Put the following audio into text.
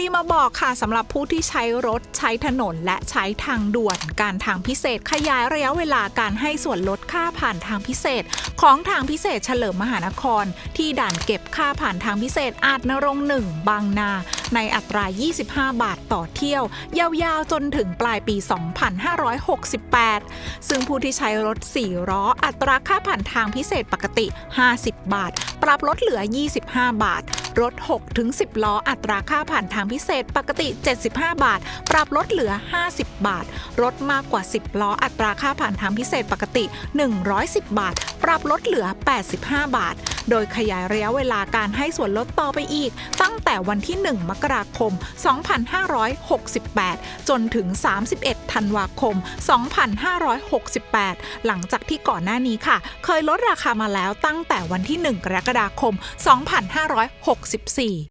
ดีมาบอกค่ะสำหรับผู้ที่ใช้รถใช้ถนนและใช้ทางด่วน การทางพิเศษขยายระยะเวลาการให้ส่วนลดค่าผ่านทางพิเศษ ของทางพิเศษเฉลิมมหานคร ที่ด่านเก็บค่าผ่านทางพิเศษอาจนรงหนึ่งบางนา ในอัตรา 25 บาทต่อเที่ยว ยาวๆ จนถึงปลายปี 2568 ซึ่งผู้ที่ใช้รถ 4 ล้อ อัตราค่าผ่านทางพิเศษปกติ 50 บาท ปรับลดเหลือ 25 บาท รถ6ถึง10 ล้อ อัตราค่าผ่านทางพิเศษปกติ 75 บาท ปรับลดเหลือ 50 บาท รถมากกว่า 10 ล้อ อัตราค่าผ่านทางพิเศษปกติ 110 บาท ปรับลดเหลือ 85 บาท โดยขยายระยะเวลาการให้ส่วนลดต่อไปอีก ตั้งแต่วันที่ 1 มกราคม 2568 จนถึง 31 ธันวาคม 2568 หลังจากที่ก่อนหน้านี้ค่ะ เคยลดราคามาแล้วตั้งแต่วันที่ 1 กรกฎาคม 2564